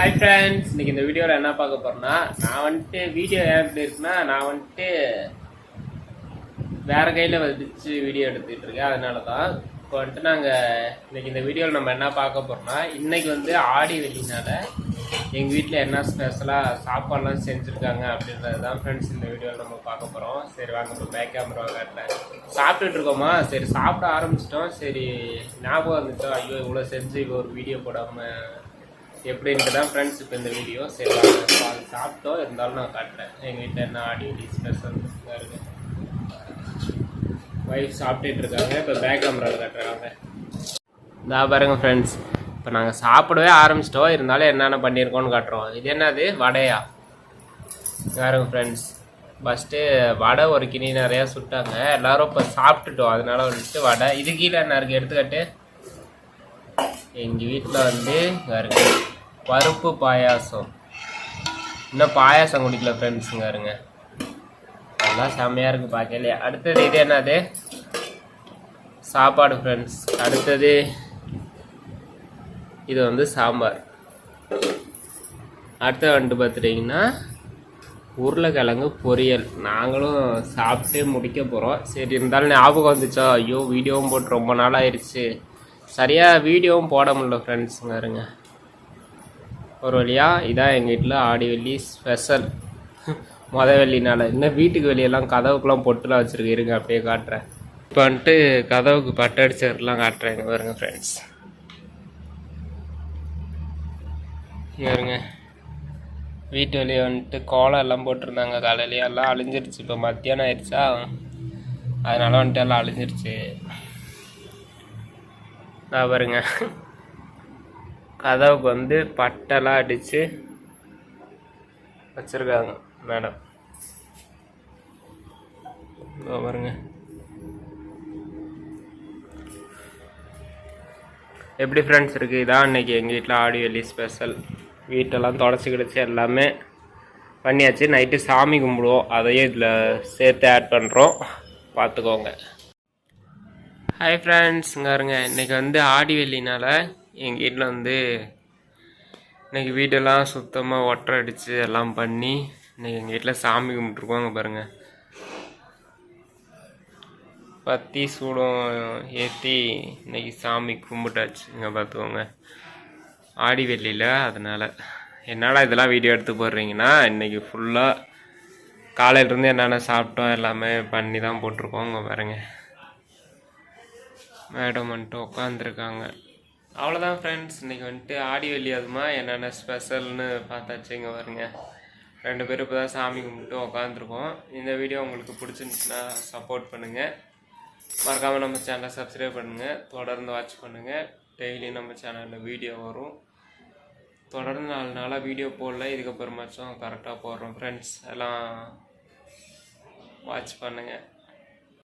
Hi friends இன்னைக்கு இந்த வீடியோவில் என்ன பார்க்க போகிறேன்னா நான் வந்துட்டு வீடியோ ஏன் எப்படி இருக்குன்னா நான் வந்துட்டு வேறு கையில் வச்சு வீடியோ எடுத்துக்கிட்டு இருக்கேன். அதனால தான் இப்போ வந்துட்டு நாங்கள் இன்னைக்கு இந்த வீடியோவில் நம்ம என்ன பார்க்க போகிறோம்னா இன்றைக்கி வந்து ஆடி வெள்ளினால எங்கள் வீட்டில் என்ன ஸ்பெஷலாக சாப்பாடெலாம் செஞ்சுருக்காங்க அப்படின்றது தான் ஃப்ரெண்ட்ஸ் இந்த வீடியோவில் நம்ம பார்க்க போகிறோம் சரி வாங்க இப்போ பேக் கேமரா காட்டுறேன் சாப்பிட்டுட்டு இருக்கோமா? சரி சாப்பிட ஆரம்பிச்சிட்டோம். சரி ஞாபகம் இருந்துச்சோம் ஐயோ இவ்வளோ செஞ்சு இப்போ ஒரு வீடியோ போடாமல் எப்படின்ட்டு தான் ஃப்ரெண்ட்ஸ் இப்போ இந்த வீடியோ சரி வாங்க சாப்பிட்டோம் இருந்தாலும் நான் காட்டுறேன். எங்கள் வீட்டில் என்ன ஆடி ஸ்பெஷல் இருக்குது ஒய்ஃப் சாப்பிட்டுட்டு இருக்காங்க. இப்போ பேக் கேமராவில் காட்டுறாங்க. இதாக பாருங்க ஃப்ரெண்ட்ஸ் இப்போ நாங்கள் சாப்பிடவே ஆரம்பிச்சிட்டோம். இருந்தாலும் என்னென்ன பண்ணியிருக்கோம்னு காட்டுறோம். இது என்னது? வடையா. பாருங்க ஃப்ரெண்ட்ஸ் ஃபஸ்ட்டு வடை ஒரு கிணி நிறையா சுட்டாங்க. எல்லாரும் இப்போ சாப்பிட்டுட்டோம். அதனால வந்துட்டு வடை. இது கீழே என்ன இருக்குது எடுத்துக்கிட்டு. எங்கள் வீட்டில் வந்து பாருங்க. பருப்பு பாயாசம். இன்னும் பாயாசம் குடிக்கல ஃப்ரெண்ட்ஸுங்க இருங்க அதெல்லாம் செம்மையாக இருக்குது பார்க்கலையே அடுத்தது இது என்னது? சாப்பாடு ஃப்ரெண்ட்ஸ் அடுத்தது இது வந்து சாம்பார். அடுத்த வந்துட்டு பார்த்துட்டிங்கன்னா உருளைக்கிழங்கு பொரியல். நாங்களும் சாப்பிட்டே முடிக்க போகிறோம் சரி இருந்தாலும் ஞாபகம் வந்துச்சா? ஐயோ வீடியோவும் போட்டு ரொம்ப நாள் ஆயிடுச்சு சரியாக வீடியோவும் போட முடியல ஃப்ரெண்ட்ஸுங்க இருங்க ஒரு வழியாக இதான் எங்கள் வீட்டில் ஆடி வெள்ளி ஸ்பெஷல் மொத வெள்ளினால. இன்னும் வீட்டுக்கு வெளியெல்லாம் கதவுக்குலாம் பொட்டுலாம் வச்சுருக்கு இருங்க அப்படியே காட்டுறேன். இப்போ வந்துட்டு கதவுக்கு பட்டு அடிச்சதுலாம் காட்டுறேன் இங்க பாருங்க ஃப்ரெண்ட்ஸ் இங்க இருங்க வீட்டு வெளியே வந்துட்டு கோலம் எல்லாம் போட்டிருந்தாங்க காலையிலேயே எல்லாம் அழிஞ்சிருச்சு. இப்போ மத்தியானம் ஆயிடுச்சா? அதனால் வந்துட்டு எல்லாம் அழிஞ்சிருச்சு. நான் பாருங்க. கதவுக்கு வந்து பட்டெல்லாம் அடித்து வச்சுருக்காங்க மேடம். பாருங்க. எப்படி ஃப்ரெண்ட்ஸ் இருக்குது இதான் இன்னைக்கு எங்கள் வீட்டில் ஆடி வெளி ஸ்பெஷல் வீட்டெல்லாம் தொடச்சி கிடச்சி எல்லாமே பண்ணியாச்சு. நைட்டு சாமி கும்பிடுவோம். அதையும் இதில் சேர்த்து ஆட் பண்ணுறோம் பார்த்துக்கோங்க. ஹாய் ஃப்ரெண்ட்ஸ் இருங்க இன்றைக்கி வந்து ஆடி வெள்ளினால் எங்கள் வீட்டில் வந்து இன்றைக்கி வீடெல்லாம் சுத்தமாக ஒட்டரை அடித்து எல்லாம் பண்ணி இன்றைக்கி எங்கள் வீட்டில் சாமி கும்பிட்ருக்கோம் அங்கே பாருங்கள் பத்தி சூடம் ஏற்றி இன்னைக்கு சாமி கும்பிட்டாச்சு. இங்கே பார்த்துக்கோங்க ஆடி வெள்ளியில் அதனால். என்னடா இதெல்லாம் வீடியோ எடுத்து போடுறீங்கன்னா இன்றைக்கி ஃபுல்லாக காலையிலேருந்து என்னென்ன சாப்பிட்டோம் எல்லாமே பண்ணி தான் போட்டிருக்கோம். இங்கே மேடம் வந்துட்டு உட்காந்துருக்காங்க அவ்வளோதான் ஃப்ரெண்ட்ஸ் இன்றைக்கி வந்துட்டு ஆடி வெள்ளி அதுமா என்னென்ன ஸ்பெஷல்னு பார்த்தாச்சு இங்கே வருங்க ரெண்டு பேரும் இப்போ தான் சாமி கும்பிட்டு உட்காந்துருக்கோம் இந்த வீடியோ உங்களுக்கு பிடிச்சிருந்துச்சுன்னா சப்போர்ட் பண்ணுங்கள் மறக்காமல் நம்ம சேனலை சப்ஸ்கிரைப் பண்ணுங்கள் தொடர்ந்து வாட்ச் பண்ணுங்கள் டெய்லியும் நம்ம சேனலில் வீடியோ வரும். தொடர்ந்து நாலு நாளாக வீடியோ போடல. இதுக்கப்புறமாச்சும் கரெக்டாக போடுறோம் ஃப்ரெண்ட்ஸ் எல்லாம் வாட்ச் பண்ணுங்கள்